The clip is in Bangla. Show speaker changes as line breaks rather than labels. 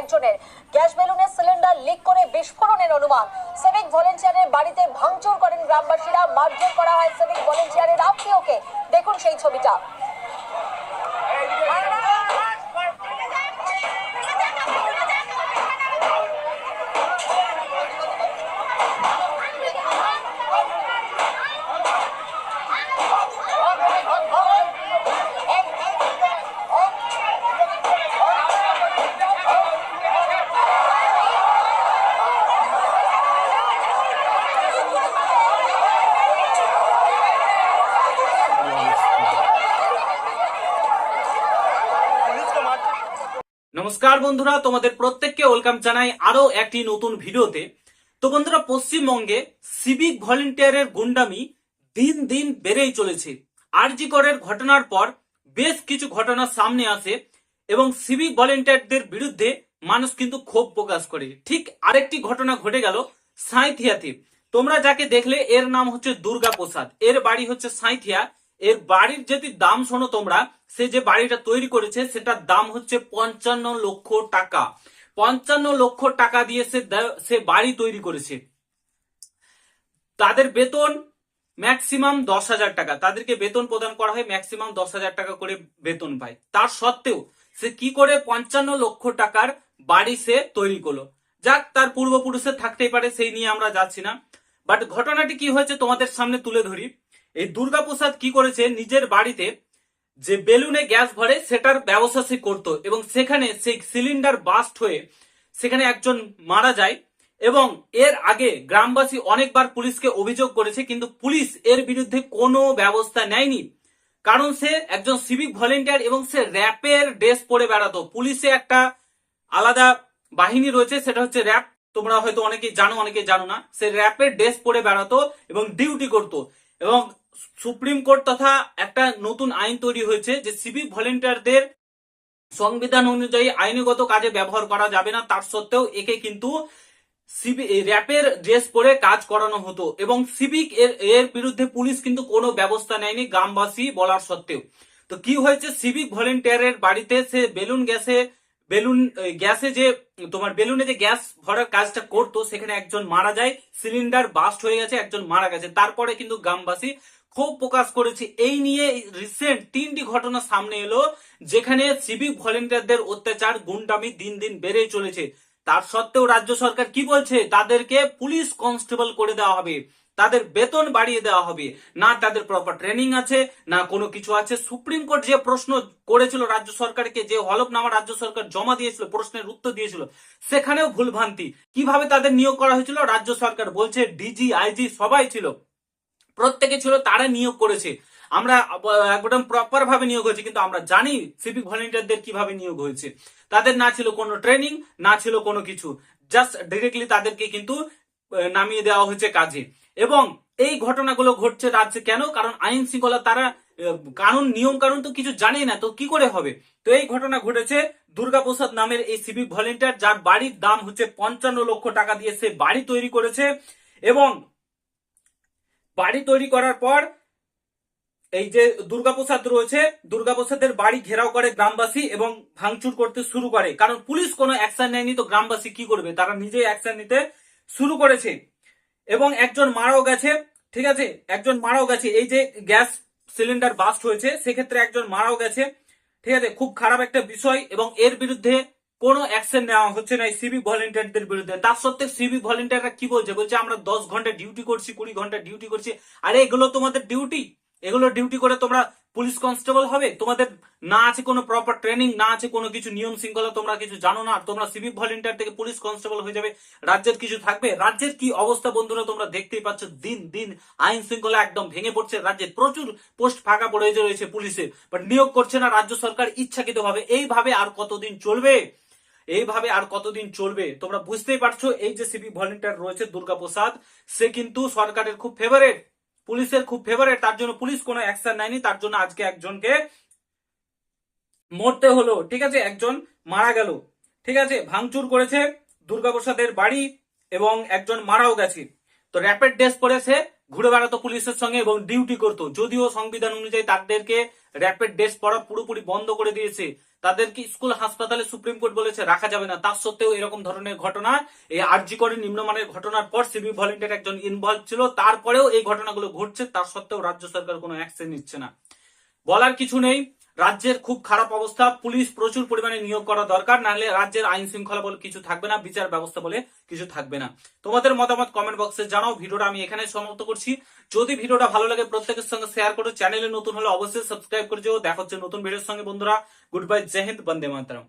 একজনের। গ্যাস বেলুনের সিলিন্ডার লিক করে বিস্ফোরণের অনুমান। সিভিক ভলেন্টিয়ারের বাড়িতে ভাঙচুর করেন গ্রামবাসীরা। মারধর করা হয় সিভিক ভলেন্টিয়ারের আত্মীয়কে। দেখুন সেই ছবিটা।
নমস্কার বন্ধুরা, তোমাদের প্রত্যেককে ওয়েলকাম জানাই আরও একটি নতুন ভিডিওতে। তো বন্ধুরা, পশ্চিমবঙ্গে সিভিক ভলেন্টিয়ারের গুন্ডামি দিন দিন বেড়েই চলেছে। আরজি করের ঘটনার পর বেশ কিছু ঘটনা সামনে আসে এবং সিভিক ভলেন্টিয়ারদের বিরুদ্ধে মানুষ কিন্তু ক্ষোভ প্রকাশ করে। ঠিক আরেকটি ঘটনা ঘটে গেল সাঁইথিয়াতে। তোমরা যাকে দেখলে, এর নাম হচ্ছে দুর্গা প্রসাদ এর বাড়ি হচ্ছে সাঁইথিয়া। এর বাড়ির যদি দাম শোনো তোমরা, সে যে বাড়িটা তৈরি করেছে, সেটার দাম হচ্ছে পঞ্চান্ন লক্ষ টাকা। পঞ্চান্ন লক্ষ টাকা দিয়ে সে সে বাড়ি তৈরি করেছে। তাদের বেতন ম্যাক্সিমাম দশ হাজার টাকা। তাদেরকে বেতন প্রদান করা হয়, ম্যাক্সিমাম দশ হাজার টাকা করে বেতন পায়। তার সত্ত্বেও সে কি করে পঞ্চান্ন লক্ষ টাকার বাড়ি সে তৈরি করল? যাক, তার পূর্বপুরুষের থাকতেই পারে, সেই নিয়ে আমরা যাচ্ছি না। বাট ঘটনাটি কি হয়েছে তোমাদের সামনে তুলে ধরি। এই দুর্গাপ্রসাদ কি করেছে? নিজের বাড়িতে যে বেলুনে গ্যাস ভরে সেটার ব্যবসা সে করতো এবং সেখানে সেই সিলিন্ডার বাস্ট হয়ে সেখানে একজন মারা যায় এবং এর আগে গ্রামবাসী অনেকবার পুলিশকে অভিযোগ করেছে, কিন্তু পুলিশ এর বিরুদ্ধে কোনো ব্যবস্থা নেয়নি। কারণ সে একজন সিভিক ভলেন্টিয়ার এবং সে র্যাপের ড্রেস পরে বেড়াতো। পুলিশে একটা আলাদা বাহিনী রয়েছে, সেটা হচ্ছে র্যাপ। তোমরা হয়তো অনেকেই জানো অনেকে জানো না। সে র্যাপের ড্রেস পরে বেড়াতো এবং ডিউটি করতো। এবং সুপ্রিম কোর্ট তথা একটা নতুন আইন তৈরি হয়েছে যে সিভিক ভলেন্টিয়ারদের সংবিধান অনুযায়ী আইনগত কাজে ব্যবহার করা যাবে না। তার সত্ত্বেও একে কিন্তু র্যাপের ড্রেস পরে কাজ করানো হতো এবং সিভিক এর এর বিরুদ্ধে পুলিশ কিন্তু কোনো ব্যবস্থা নেয়নি গ্রামবাসী বলার সত্ত্বেও। তো কি হয়েছে? সিভিক ভলেন্টিয়ারের বাড়িতে সে বেলুন গ্যাসে বেলুন গ্যাসে যে, তোমার বেলুনে যে গ্যাস ভরার কাজটা করতো, সেখানে একজন মারা যায়, সিলিন্ডার বাস্ট হয়ে গেছে, একজন মারা গেছে। তারপরে কিন্তু গ্রামবাসী ক্ষোভ প্রকাশ করেছে। এই নিয়ে রিসেন্ট তিনটি ঘটনা সামনে এলো, যেখানে সিভিক ভলেন্টিয়ারদের অত্যাচার গুন্ডামি দিন দিন বেড়েই চলেছে। তার সত্ত্বেও রাজ্য সরকার কি বলছে? তাদেরকে পুলিশ কনস্টেবল করে দেওয়া হবে। তাদের বেতন বাড়িয়ে দেওয়া হবে। না তাদের প্রপার ট্রেনিং আছে, না কোনো কিছু আছে। সুপ্রিম কোর্ট যে প্রশ্ন করেছিল রাজ্য সরকারকে, যে হলফনামা রাজ্য সরকার জমা দিয়েছিল, প্রশ্নের উত্তর দিয়েছিল, সেখানেও ভুলভ্রান্তি। কীভাবে তাদের নিয়োগ করা হয়েছিল? রাজ্য সরকার বলছে ডিজি আইজি সবাই ছিল। প্রত্যেকে ছিল তারা নিয়োগ করেছে। আমরা একদম প্রপার ভাবে নিয়োগ হয়েছে, কিন্তু আমরা জানি সিভিক ভলেন্টিয়ারদের কীভাবে নিয়োগ হয়েছে। তাদের না ছিল কোনো ট্রেনিং না ছিল কোনো কিছু। জাস্ট ডিরেক্টলি তাদেরকে কিন্তু নামিয়ে দেওয়া হয়েছে কাজে। এবং এই ঘটনাগুলো ঘটছে রাজ্যে কেন? কারণ আইন শৃঙ্খলা তারা কানুন, নিয়ম কানুন তো কিছু জানে না, তো কি করে হবে? তো এই ঘটনা ঘটেছে দুর্গাপ্রসাদ নামের এই সিভিক ভলেন্টিয়ার যার বাড়ির দাম হচ্ছে পঞ্চান্ন লক্ষ টাকা দিয়ে সে বাড়ি তৈরি করেছে। এবং বাড়ি তৈরি করার পর এই যে দুর্গাপ্রসাদ রয়েছে দুর্গাপ্রসাদের বাড়ি ঘেরাও করে গ্রামবাসী এবং ভাঙচুর করতে শুরু করে। কারণ পুলিশ কোনো অ্যাকশন নেয়নি, তো গ্রামবাসী কি করবে? তারা নিজেই অ্যাকশন নিতে শুরু করেছে। এবং একজন মারাও গেছে, ঠিক আছে? একজন মারাও গেছে। এই যে গ্যাস সিলিন্ডার বাস্ট হয়েছে, সেক্ষেত্রে একজন মারাও গেছে, ঠিক আছে? খুব খারাপ একটা বিষয় এবং এর বিরুদ্ধে কোনো অ্যাকশন নেওয়া হচ্ছে না সিভিক ভলেন্টিয়ারদের বিরুদ্ধে। তার সত্ত্বেও সিভিক ভলেন্টিয়াররা কি বলছে? বলছে, আমরা দশ ঘণ্টা ডিউটি করছি, কুড়ি ঘণ্টা ডিউটি করছি। আরে, এগুলো তোমাদের ডিউটি এগুলো ডিউটি করে তোমরা পুলিশ কনস্টেবল হবে? তোমাদের না আছে কোনো প্রপার ট্রেনিং না আছে কোনো কিছু নিয়ম শৃঙ্খলা, তোমরা কিছু জানো না? তোমরা সিভিক ভলেন্টিয়ার থেকে পুলিশ কনস্টেবল হয়ে যাবে। রাজ্যের কিছু থাকবে? রাজ্যের কি অবস্থা বন্ধুরা তোমরা দেখতেই পাচ্ছ? দিন দিন আইন শৃঙ্খলা একদম ভেঙে পড়ছে রাজ্যে। প্রচুর পোস্ট ফাঁকা পড়ে রয়েছে পুলিশের। বাট নিয়োগ করছে না রাজ্য সরকার ইচ্ছাকৃত ভাবে এইভাবে আর কতদিন চলবে? এইভাবে আর কতদিন চলবে তোমরা বুঝতেই পারছ, এই যে সিভিক ভলেন্টিয়ার রয়েছে দুর্গা প্রসাদ, সে কিন্তু সরকারের খুব ফেভারেট পুলিশের খুব ফেভারেট তার জন্য পুলিশ কোনো অ্যাকশন নেয়নি, তার জন্য আজকে একজনকে মরতে হলো, ঠিক আছে? একজন মারা গেল, ঠিক আছে? ভাঙচুর করেছে দুর্গাপ্রসাদের বাড়ি এবং একজন মারাও গেছে। তো র্যাপিড ডেস্ক পরে সে ঘুরে বেড়াতো পুলিশের সঙ্গে এবং ডিউটি করতো। যদিও সংবিধান অনুযায়ী তাদেরকে র্যাপিড ডেস্ক পড়া পুরোপুরি বন্ধ করে দিয়েছে। তাদেরকে স্কুল, হাসপাতালে সুপ্রিম কোর্ট বলেছে, রাখা যাবে না। তার সত্ত্বেও এরকম ধরনের ঘটনা, এই আরজি করে নিম্নমানের ঘটনার পর সিভি ভলেন্টিয়ার একজন ইনভলভ ছিল, তারপরেও এই ঘটনাগুলো ঘটছে তার সত্ত্বেও রাজ্য সরকার কোনো অ্যাকশন নিচ্ছে না। বলার কিছু নেই। রাজ্যের খুব খারাপ অবস্থা, পুলিশ প্রচুর পরিমাণে নিয়োগ করা দরকার নাহলে রাজ্যের আইন শৃঙ্খলা বলে কিছু থাকবে না, বিচার ব্যবস্থা বলে কিছু থাকবে না। তোমাদের মতামত কমেন্ট বক্সে জানাও, ভিডিওটা আমি এখানে সমাপ্ত করছি। যদি ভিডিওটা ভালো লাগে প্রত্যেকের সঙ্গে শেয়ার করো চ্যানেলে নতুন হলে অবশ্যই সাবস্ক্রাইব করে যেও। দেখা হচ্ছে নতুন ভিডিওর সঙ্গে, বন্ধুরা। গুড বাই জয় বন্দে মাতরম